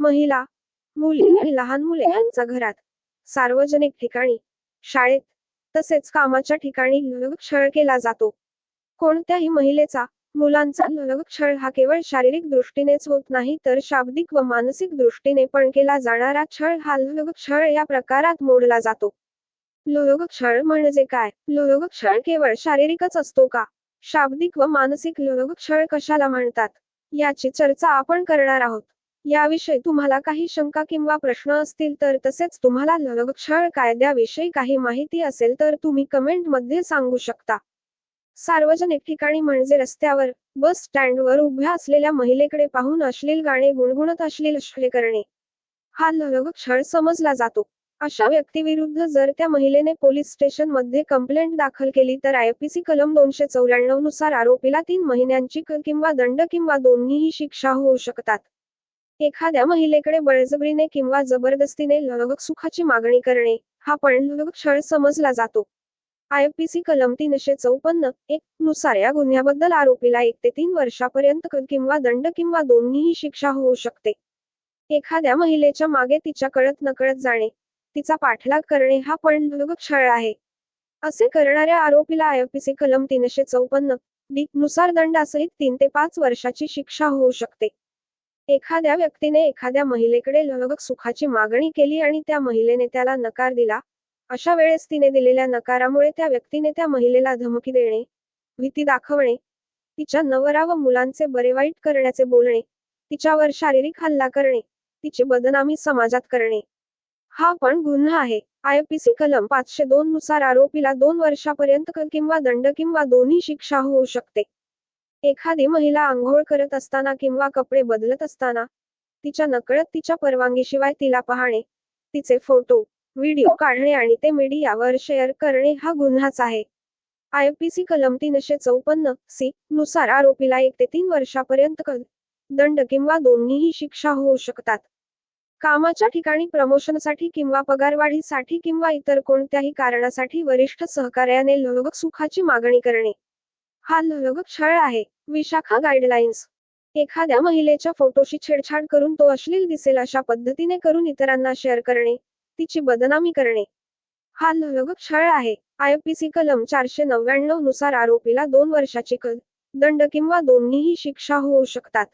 महिला मुली आणि लहान मुले यांचा घरात सार्वजनिक ठिकाणी शाळेत तसेच कामाच्या ठिकाणी छळ केला जातो. कोणत्याही महिलेचा मुलांचा छळ हा केवळ शारीरिक दृष्टीनेच होत नाही तर शाब्दिक व मानसिक दृष्टीने पण केला जाणारा छळ हा छळ या प्रकारात मोडला जातो. छळ म्हणजे काय? छळ केवळ शारीरिकच असतो का? शाब्दिक व मानसिक छळ कशाला म्हणतात? याची चर्चा आपण करणार आहोत. याविषयी तुम्हाला काही शंका किंवा प्रश्न असतील तर तसेच तुम्हाला लैंगिक कायद्याविषयी काही माहिती असेल तर तुम्ही कमेंटमध्ये सांगू शकता. सार्वजनिक ठिकाणी म्हणजे रस्त्यावर बस स्टँडवर उभ्या असलेल्या महिलेकडे पाहून अश्लील गाणे गुणगुणत अश्लील अश्ले करणे. हा लैंगिक समजला जातो. अशा व्यक्तीविरुद्ध जर त्या महिलेने पोलीस स्टेशनमध्ये कंप्लेंट दाखल केली तर आयपीसी कलम दोनशे चौऱ्याण्णवनुसार आरोपीला तीन महिन्यांची किंवा दंड किंवा दोन्हीही शिक्षा होऊ शकतात. एखाद्या महिलेकडे बळजबरीने किंवा जबरदस्तीने लैंगिक सुखाची मागणी करणे हा पण लैंगिक छळ समजला जातो. आयपीसी कलम तीनशे चौपन्न एक नुसार या गुन्ह्याबद्दल आरोपीला एक ते तीन वर्षापर्यंत किंवा दंड किंवा दोन्हीही शिक्षा होऊ शकते. एखाद्या महिलेच्या मागे तिच्या कळत नकळत जाणे तिचा पाठलाग करणे हा पण लैंगिक छळ आहे. असे करणाऱ्या आरोपीला आयपीसी कलम तीनशे चौपन्न डी नुसार दंडासहित तीन ते पाच वर्षाची शिक्षा होऊ शकते. एखाद्या व्यक्तीने एखाद्या महिलेकडे लैंगिक सुखाची मागणी केली आणि त्या महिलेने त्याला नकार दिला अशा वेळेस तिने दिलेल्या नकारामुळे त्या व्यक्तीने त्या महिलेला धमकी देणे भीती दाखवणे तिच्या नवरा व मुलांचे बरे वाईट करण्याचे बोलणे तिच्यावर शारीरिक हल्ला करणे तिची बदनामी समाजात करणे. हा पण गुन्हा आहे. आयपीसी कलम पाचशे दोन नुसार आरोपीला दोन वर्षापर्यंत किंवा दंड किंवा दोन्ही शिक्षा होऊ शकते. एखादी महिला आंघोळ करत असताना किंवा कपडे बदलत असताना तिच्या नकळत तिच्या परवानगीशिवाय तिला पाहणे तिचे फोटो व्हिडिओ काढणे आणि ते मीडियावर शेअर करणे हा गुन्हाच आहे. आयपीसी कलम तीनशे चौपन्न सी नुसार आरोपीला एक ते तीन वर्षापर्यंत दंड किंवा दोन्हीही शिक्षा होऊ शकतात. कामाच्या ठिकाणी प्रमोशनसाठी किंवा पगारवाढीसाठी किंवा इतर कोणत्याही कारणासाठी वरिष्ठ सहकार्याने लोक सुखाची मागणी करणे. हा लैंगिक छळ आहे. विशाखा गाईडलाईन्स एखाद्या महिलेच्या फोटोशी छेडछाड करून तो अश्लील दिसेल अशा पद्धतीने करून इतरांना शेअर करणे तिची बदनामी करणे. हा लैंगिक छळ आहे. आयपीसी कलम चारशे नव्याण्णवनुसार आरोपीला दोन वर्षाची कल दंड किंवा दोन्हीही शिक्षा होऊ शकतात.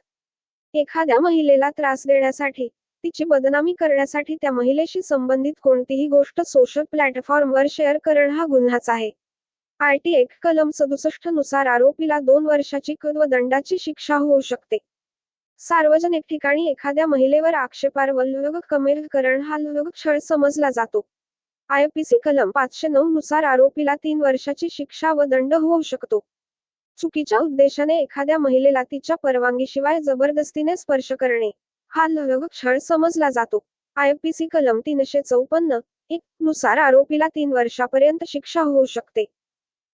एखाद्या महिलेला त्रास देण्यासाठी तिची बदनामी करण्यासाठी त्या महिलेशी संबंधित कोणतीही गोष्ट सोशल प्लॅटफॉर्मवर शेअर करणं हा गुन्हाच आहे. आयटी एक कलम सदुसष्टनुसार आरोपीला दोन वर्षाची कद व दंडाची शिक्षा होऊ शकते. सार्वजनिक ठिकाणी एखाद्या महिलेवर आक्षेपार्ह लग कमेल करण हा लग छळ समजला जातो. आयपीसी कलम पाचशे नऊ नुसार आरोपीला तीन वर्षाची शिक्षा व दंड होऊ शकतो. चुकीच्या उद्देशाने एखाद्या महिलेला तिच्या परवानगीशिवाय जबरदस्तीने स्पर्श करणे हा लग छळ समजला जातो. आयपीसी कलम तीनशे चौपन्न एक नुसार आरोपीला तीन वर्षापर्यंत शिक्षा होऊ शकते.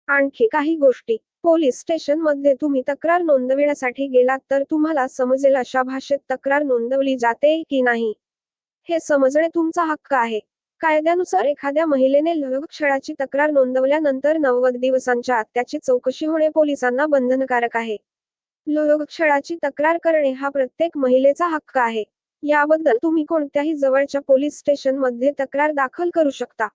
आणखी काही गोष्टी. पोलीस स्टेशनमध्ये तुम्ही तक्रार नोंदविण्यासाठी गेलात तर तुम्हाला समजेल अशा भाषेत तक्रार नोंदवली जाते की नाही. हे समजणे तुमचा हक्क आहे. कायद्यानुसार एखाद्या महिलेने लैंगिक छळाची तक्रार नोंदवल्यानंतर नव्वद दिवसांच्या आत त्याची चौकशी होणे पोलिसांना बंधनकारक आहे. लैंगिक छळाची तक्रार करणे हा प्रत्येक महिलेचा हक्क आहे. याबद्दल तुम्ही कोणत्याही जवळच्या पोलीस स्टेशनमध्ये तक्रार दाखल करू शकता.